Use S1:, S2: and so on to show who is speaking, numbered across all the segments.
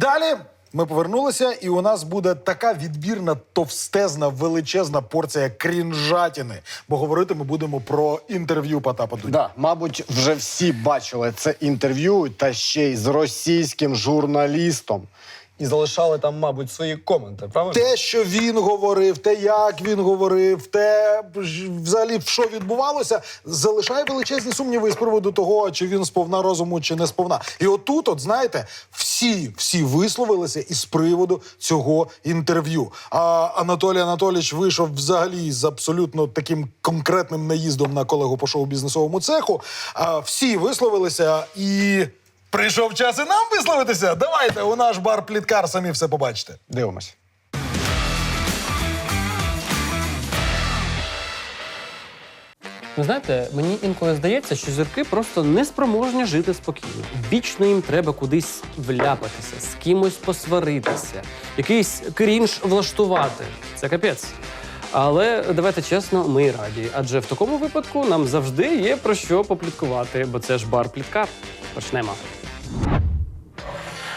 S1: Далі ми повернулися, і у нас буде така відбірна, товстезна, величезна порція крінжатіни. Бо говорити ми будемо про інтерв'ю Потапа Дуді.
S2: Да, мабуть, вже всі бачили це інтерв'ю, та ще й з російським журналістом.
S3: І залишали там, мабуть, свої коменти, правильно?
S1: Те, що він говорив, те, як він говорив, те взагалі, що відбувалося, залишає величезні сумніви з приводу того, чи він сповна розуму, чи не сповна. І отут, от знаєте, всі, всі висловилися із приводу цього інтерв'ю. А Анатолій Анатолійович вийшов взагалі з абсолютно таким конкретним наїздом на колегу по шоу-бізнесовому цеху. А всі висловилися і. Прийшов час і нам висловитися. Давайте у наш бар пліткар самі все побачите.
S2: Дивимось.
S4: Ви знаєте, мені інколи здається, що зірки просто неспроможні жити спокійно. Вічно їм треба кудись вляпатися, з кимось посваритися, якийсь крінж влаштувати. Це капець. Але давайте чесно, ми раді. Адже в такому випадку нам завжди є про що попліткувати, бо це ж бар пліткар. Почнемо.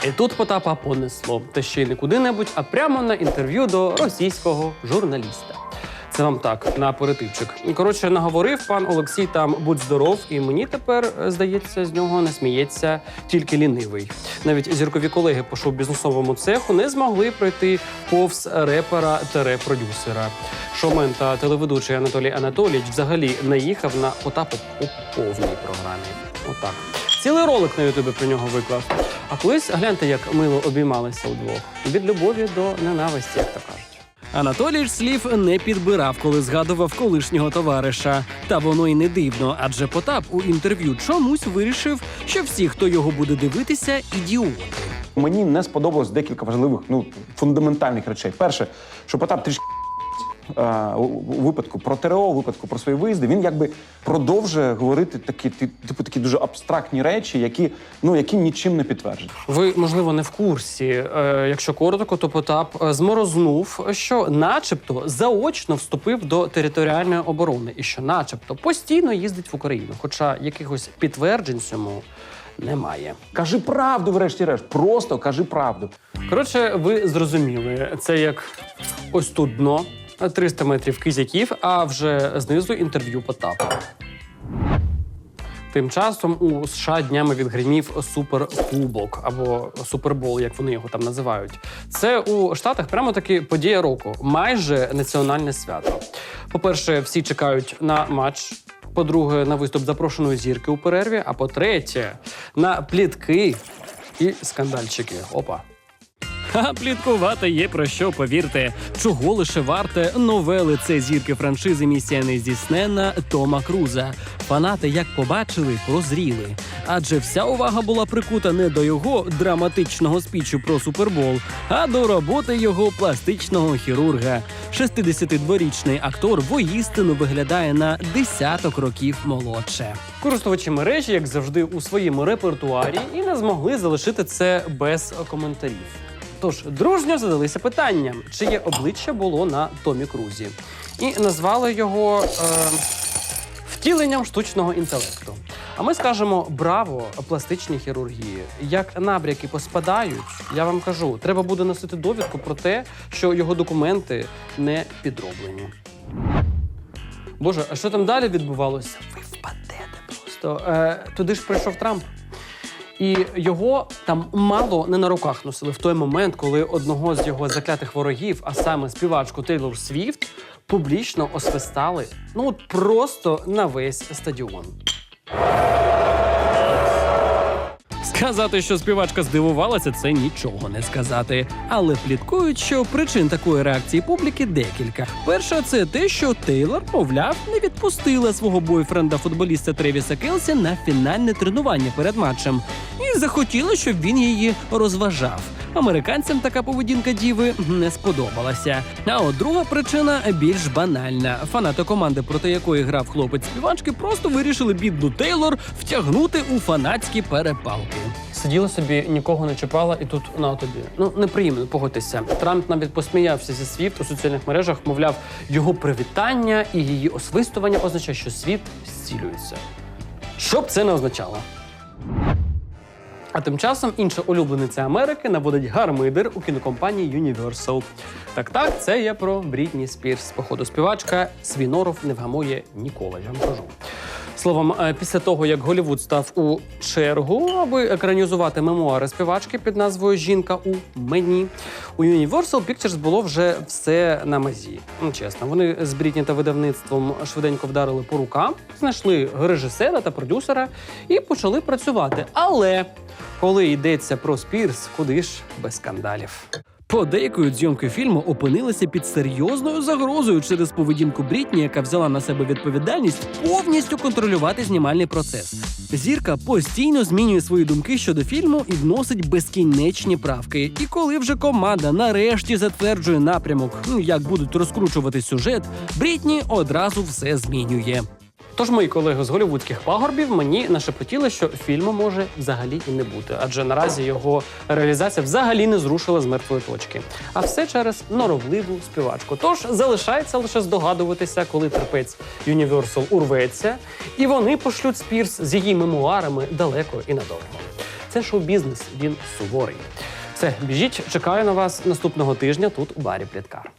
S4: І тут Потапа понесло. Та ще й не куди-небудь, а прямо на інтерв'ю до російського журналіста. Це вам так, на аперитивчик. Коротше, наговорив пан Олексій там будь здоров, і мені тепер, е, здається, з нього не сміється тільки лінивий. Навіть зіркові колеги по шоу-бізнесовому цеху не змогли пройти повз репера тере продюсера. Шоумен та телеведучий Анатолій Анатолійович взагалі наїхав на Потапу по повній програмі. Отак. Цілий ролик на Ютубі про нього виклав. А колись гляньте, як мило обіймалися удвох. Від любові до ненависті, як то кажуть. Анатолій ж слів не підбирав, коли згадував колишнього товариша. Та воно й не дивно, адже Потап у інтерв'ю чомусь вирішив, що всі, хто його буде дивитися, ідіоти.
S5: Мені не сподобалось декілька важливих, ну фундаментальних речей. Перше, що Потап трішки у у випадку про ТРО, у випадку про свої виїзди, він якби продовжує говорити такі, типу, такі дуже абстрактні речі, які ну які нічим не підтверджені.
S4: Ви, можливо, не в курсі. Е, якщо коротко, то Потап е, зморознув, що, начебто, заочно вступив до територіальної оборони, і що, начебто, постійно їздить в Україну. Хоча якихось підтверджень цьому немає.
S5: Кажи правду, врешті-решт. Просто кажи правду.
S4: Коротше, ви зрозуміли, це як ось тут дно, 300 метрів кизяків, а вже знизу інтерв'ю Потапа. Тим часом у США днями відгримів суперкубок або супербол, як вони його там називають. Це у Штатах прямо таки подія року, майже національне свято. По-перше, всі чекають на матч. По-друге, на виступ запрошеної зірки у перерві. А по-третє, на плітки і скандальчики. Опа. Ха, пліткувати є про що, повірте. Чого лише варте нове лице зірки франшизи Місія нездійсненна Тома Круза. Фанати, як побачили, прозріли. Адже вся увага була прикута не до його драматичного спічу про супербол, а до роботи його пластичного хірурга. 62-річний актор воїстину виглядає на десяток років молодше. Користувачі мережі, як завжди, у своєму репертуарі і не змогли залишити це без коментарів. Тож дружньо задалися питанням, чиє обличчя було на Томі Крузі, і назвали його е, втіленням штучного інтелекту. А ми скажемо браво пластичній хірургії. Як набряки поспадають, я вам кажу, треба буде носити довідку про те, що його документи не підроблені. Боже, а що там далі відбувалося? Ви впадете просто. Е, туди ж прийшов Трамп. І його там мало не на руках носили в той момент, коли одного з його заклятих ворогів, а саме співачку Тейлор Свіфт, публічно освистали. Ну от просто на весь стадіон. Сказати, що співачка здивувалася, це нічого не сказати. Але пліткують, що причин такої реакції публіки декілька. Перша це те, що Тейлор, мовляв, не відпустила свого бойфренда футболіста Тревіса Келсі на фінальне тренування перед матчем і захотіла, щоб він її розважав. Американцям така поведінка діви не сподобалася. А от друга причина більш банальна. Фанати команди, проти якої грав хлопець співачки, просто вирішили бідну Тейлор втягнути у фанатські перепалки. Сиділа собі, нікого не чіпала, і тут на тобі. Ну неприємно, погодьтеся. Трамп навіть посміявся зі світ у соціальних мережах. Мовляв, його привітання і її освистування означає, що світ зцілюється. Що б це не означало? А тим часом інша улюблениця Америки наводить гармидер у кінокомпанії Universal. Так, так, це я про Брітні Спірс. Походу, співачка свій норов не вгамує ніколи. Я вам кажу. Словом, е, після того як Голівуд став у чергу, аби екранізувати мемуари співачки під назвою Жінка у мені, у Universal Pictures було вже все на мазі. Ну, чесно, вони з Брітні та видавництвом швиденько вдарили по рукам, знайшли режисера та продюсера і почали працювати. Але коли йдеться про Спірс, куди ж без скандалів? Подейкують зйомки фільму опинилися під серйозною загрозою через поведінку Брітні, яка взяла на себе відповідальність повністю контролювати знімальний процес. Зірка постійно змінює свої думки щодо фільму і вносить безкінечні правки. І коли вже команда нарешті затверджує напрямок, ну, як будуть розкручувати сюжет, Брітні одразу все змінює. Тож мої колеги з голівудських пагорбів мені нашепотіли, що фільму може взагалі і не бути, адже наразі його реалізація взагалі не зрушила з мертвої точки. А все через норовливу співачку. Тож залишається лише здогадуватися, коли терпець Universal урветься, і вони пошлють Спірс з її мемуарами далеко і надовго. Це шоу-бізнес, він суворий. Все, біжіть, чекаю на вас наступного тижня тут у барі Пліткар.